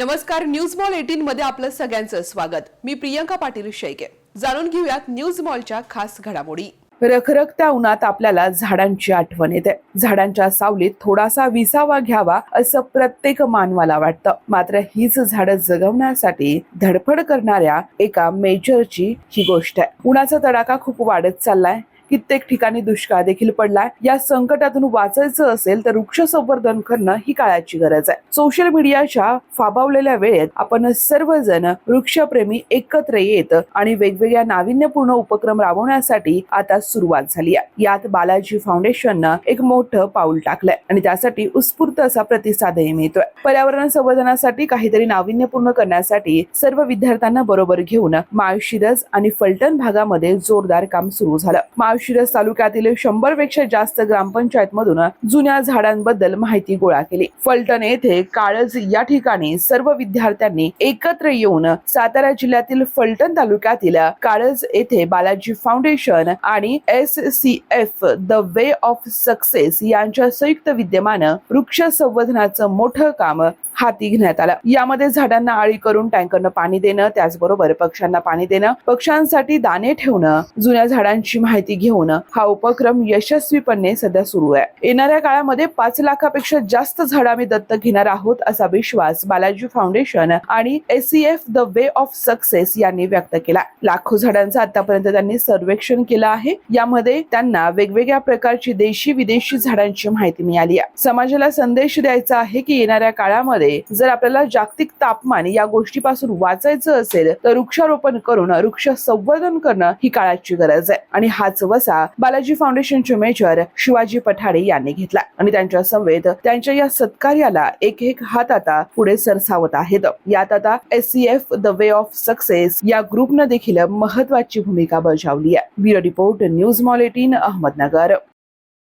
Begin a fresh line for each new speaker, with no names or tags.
नमस्कार news mall eighteen मध्ये आपलं सगळ्यांचं स्वागत. मी प्रियंका पाटील शेळके. जाणून घेऊयात न्यूज मॉलच्या खास घडामोडी.
रखरखत्या उन्हात आपल्याला झाडांची आठवण येते. झाडांच्या सावलीत थोडासा विसावा घ्यावा असं प्रत्येक मानवाला वाटतं. मात्र हीच झाडं जगवण्यासाठी धडपड करणाऱ्या एका मेजरची ही गोष्ट आहे. उन्हाचा तडाखा खूप वाढत चाललाय. कित्येक ठिकाणी दुष्काळ देखील पडलाय. या संकटातून वाचायचं असेल तर वृक्ष संवर्धन करणं ही काळाची गरज आहे. सोशल मीडियाच्या फाबावलेल्या वेळेत आपण सर्वजण वृक्षप्रेमी एकत्र येत आणि वेगवेगळ्या नाविन्यपूर्ण उपक्रम राबवण्यासाठी आता सुरुवात झाली आहे. यात बालाजी फाउंडेशननं एक मोठं पाऊल टाकलंय आणि त्यासाठी उत्स्फूर्त असा प्रतिसादही मिळतोय. पर्यावरण संवर्धनासाठी काहीतरी नाविन्यपूर्ण करण्यासाठी सर्व विद्यार्थ्यांना बरोबर घेऊन माळशिरस आणि फलटण भागामध्ये जोरदार काम सुरू झालं. माळ माळशिरस तालुक्यातील शंभरपेक्षा जास्त ग्रामपंचायत मधून जुन्या झाडांबद्दल माहिती गोळा केली. फलटण येथे काळज या ठिकाणी सर्व विद्यार्थ्यांनी एकत्र येऊन सातारा जिल्ह्यातील फलटण तालुक्यातील काळज येथे बालाजी फाउंडेशन आणि S C F the way of success यांच्या संयुक्त विद्यमान वृक्ष संवर्धनाचं मोठं काम हाती घेण्यात आला. यामध्ये झाडांना आळी करून टँकरनं पाणी देणं त्याचबरोबर पक्ष्यांना पाणी देणं पक्ष्यांसाठी दाणे ठेवणं जुन्या झाडांची माहिती घेऊन हा उपक्रम यशस्वीपणे सध्या सुरू आहे. येणाऱ्या काळामध्ये पाच लाखापेक्षा जास्त झाड आम्ही दत्तक घेणार आहोत असा विश्वास बालाजी फाउंडेशन आणि ACF the way of success यांनी व्यक्त केला. लाखो झाडांचं आतापर्यंत त्यांनी सर्वेक्षण केलं आहे. यामध्ये त्यांना वेगवेगळ्या प्रकारची देशी विदेशी झाडांची माहिती मिळाली आहे. समाजाला संदेश द्यायचा आहे की येणाऱ्या काळामध्ये जर आपल्याला जागतिक तापमान या गोष्टीपासून वाचायचं असेल तर वृक्षारोपण करून वृक्ष संवर्धन करणं ही काळाची गरज आहे. आणि हाच वसा बालाजी फाउंडेशनचे मेजर शिवाजी पठाडे यांनी घेतला. आणि त्यांच्या समवेत त्यांच्या या सत्कार्याला एक एक हात आता पुढे सरसावत आहेत. यात आता S C F the way of success या ग्रुपनं देखील महत्वाची भूमिका बजावली आहे. Bureau report news mall eighteen Ahmednagar.